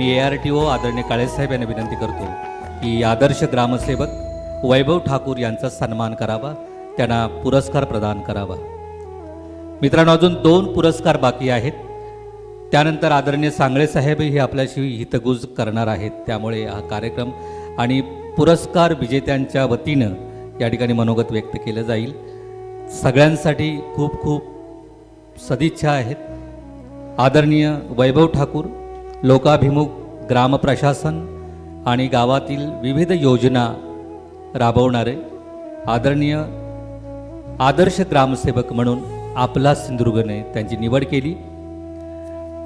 Me A R T O आदरणीय काळेसाहेब यांना विनंती करतो की आदर्श ग्रामसेवक वैभव ठाकूर यांचा सन्मान करावा त्यांना पुरस्कार प्रदान करावा. मित्रांनो अजून दोन पुरस्कार बाकी आहेत. त्यानंतर आदरणीय सांगळे साहेबही आपल्याशी हितगुज करणार आहेत. त्यामुळे हा कार्यक्रम आणि पुरस्कार विजेत्यांच्या वतीनं या ठिकाणी मनोगत व्यक्त केलं जाईल. सगळ्यांसाठी खूप खूप सदिच्छा आहेत. आदरणीय वैभव ठाकूर लोकाभिमुख ग्रामप्रशासन आणि गावातील विविध योजना राबवणारे आदरणीय आदर्श ग्रामसेवक म्हणून आपला सिंधुदुर्गने त्यांची निवड केली.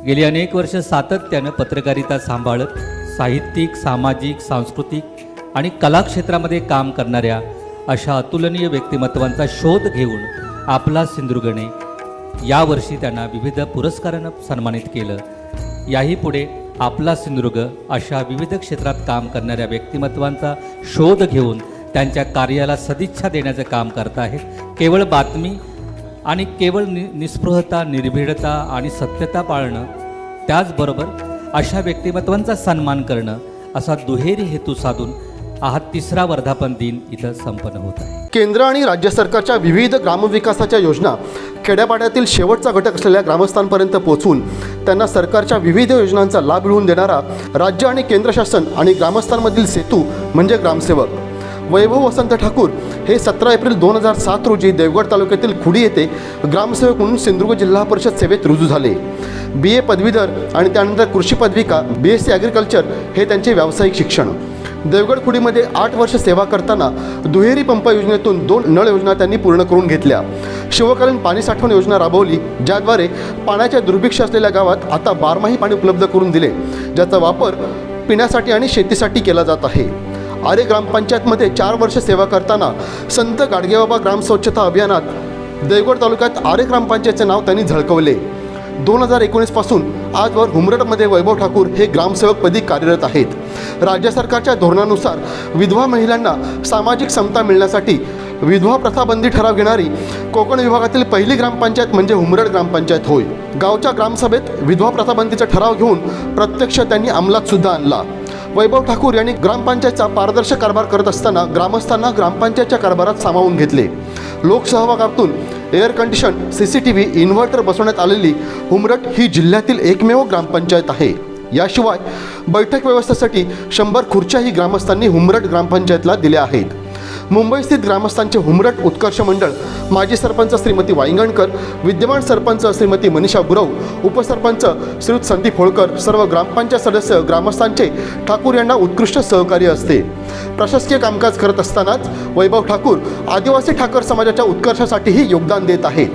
गेली अनेक वर्ष सातत्यानं पत्रकारिता सांभाळत साहित्यिक सामाजिक सांस्कृतिक आणि कलाक्षेत्रामध्ये काम करणाऱ्या अशा अतुलनीय व्यक्तिमत्वांचा शोध घेऊन आपला सिंधुदुर्गने यावर्षी त्यांना विविध पुरस्कारानं सन्मानित केलं. याही पुढे आपला सिंधुदुर्ग अशा विविध क्षेत्रात काम करणाऱ्या व्यक्तिमत्वांचा शोध घेऊन त्यांच्या कार्याला सदिच्छा देण्याचं काम करत आहेत. केवळ बातमी आणि केवळ नि निस्पृहता निर्भीडता आणि सत्यता पाळणं त्याचबरोबर अशा व्यक्तिमत्वांचा सन्मान करणं असा दुहेरी हेतू साधून हा तिसरा वर्धापन दिन इथं संपन्न होत आहे. केंद्र आणि राज्य सरकारच्या विविध ग्रामविकासाच्या योजना खेड्यापाड्यातील शेवटचा घटक असलेल्या ग्रामस्थांपर्यंत पोहोचून त्यांना सरकारच्या विविध योजनांचा लाभ मिळवून देणारा राज्य आणि केंद्र शासन आणि ग्रामस्थांमधील सेतू म्हणजे ग्रामसेवक. वैभव वसंत ठाकूर हे सतरा एप्रिल दोन हजार सात रोजी देवगड तालुक्यातील खुडी येथे ग्रामसेवक म्हणून सिंधुदुर्ग जिल्हा परिषद सेवेत रुजू झाले. बी ए पदवीधर आणि त्यानंतर कृषी पदविका बी एस सी ॲग्रिकल्चर हे त्यांचे व्यावसायिक शिक्षण. देवगड खुडीमध्ये आठ वर्ष सेवा करताना दुहेरी पंप योजनेतून दोन नळ योजना त्यांनी पूर्ण करून घेतल्या. शिवकालीन पाणी साठवण योजना राबवली ज्याद्वारे पाण्याच्या दुर्भिक्ष असलेल्या गावात आता बारमाही पाणी उपलब्ध करून दिले ज्याचा वापर पिण्यासाठी आणि शेतीसाठी केला जात आहे. आरे ग्रामपंचायतमध्ये चार वर्ष सेवा करताना संत गाडगेबाबा ग्राम स्वच्छता अभियानात देवगड तालुक्यात आरे ग्रामपंचायतचे नाव त्यांनी झळकवले. दोन हजार एकोणीसपासून आजवर हुमरडमध्ये वैभव ठाकूर हे ग्रामसेवकपदी कार्यरत आहेत. राज्य सरकारच्या धोरणानुसार विधवा महिलांना सामाजिक समता मिळण्यासाठी विधवा प्रथाबंदी ठराव घेणारी कोकण विभागातील पहिली ग्रामपंचायत म्हणजे हुमरड ग्रामपंचायत होय. गावच्या ग्रामसभेत विधवा प्रथाबंदीचा ठराव घेऊन प्रत्यक्ष त्यांनी अंमलात सुद्धा आणला. वैभव ठाकूर यांनी ग्रामपंचायतचा पारदर्शक कारभार करत असताना ग्रामस्थांना ग्रामपंचायतच्या कारभारात सामावून घेतले. लोकसहभागातून air condition C C T V inverter बसवण्यात आलेली उमरट ही जिल्ह्यातील एकमेव ग्रामपंचायत आहे. याशिवाय बैठक व्यवस्थेसाठी शंभर खुर्च्याही ग्रामस्थांनी हुमरट ग्रामपंचायतला दिल्या आहेत. मुंबईस्थित ग्रामस्थांचे हुमरट उत्कर्ष मंडळ माजी सरपंच श्रीमती वाईंगणकर विद्यमान सरपंच श्रीमती मनीषा गुरव उपसरपंच श्रीयुत संदीप होळकर सर्व ग्रामपंचायत सदस्य ग्रामस्थांचे ठाकूर यांना उत्कृष्ट सहकार्य असते. प्रशासकीय कामकाज करत असतानाच वैभव ठाकूर आदिवासी ठाकर समाजाच्या उत्कर्षासाठीही योगदान देत आहेत.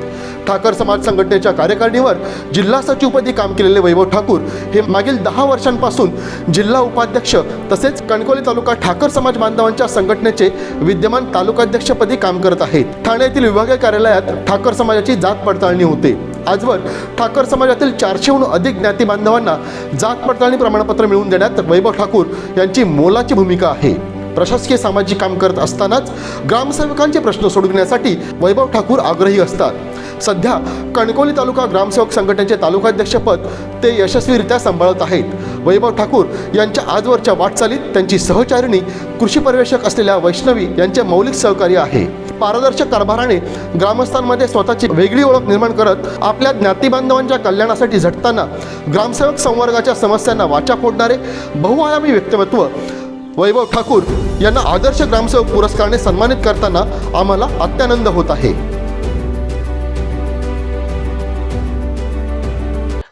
ठाकर समाज संघटनेच्या कार्यकारिणीवर जिल्हा सचिवपदी काम केलेले वैभव ठाकूर हे मागील दहा वर्षांपासून जिल्हा उपाध्यक्ष तसेच कणकोली तालुका ठाकर समाज बांधवांच्या संघटनेचे विद्यमान तालुकाध्यक्षपदी काम करत आहेत. ठाण्यातील विभागीय कार्यालयात ठाकर समाजाची जात पडताळणी होते. आजवर ठाकर समाजातील चारशेहून अधिक ज्ञाती बांधवांना जात पडताळणी प्रमाणपत्र मिळवून देण्यात वैभव ठाकूर यांची मोलाची भूमिका आहे. प्रशासकीय सामाजिक काम करत असतानाच ग्रामसेवकांचे प्रश्न सोडविण्यासाठी वैभव ठाकूर आग्रही असतात. सध्या कणकोली तालुका ग्रामसेवक संघटनेचे तालुकाध्यक्षपद ते यशस्वीरित्या सांभाळत आहेत. वैभव ठाकूर यांच्या आजवरच्या वाटचालीत त्यांची सहचारिणी कृषी पर्यवेक्षक असलेल्या वैष्णवी यांचे मौलिक सहकार्य आहे. पारदर्शक कारभाराने ग्रामस्थांमध्ये स्वतःची वेगळी ओळख निर्माण करत आपल्या ज्ञातीबांधवांच्या कल्याणासाठी झटताना ग्रामसेवक संवर्गाच्या समस्यांना वाचा फोडणारे बहुआयामी व्यक्तिमत्व वैभव ठाकूर यांना आदर्श ग्रामसेवक पुरस्काराने सन्मानित करताना आम्हाला अत्यानंद होत आहे.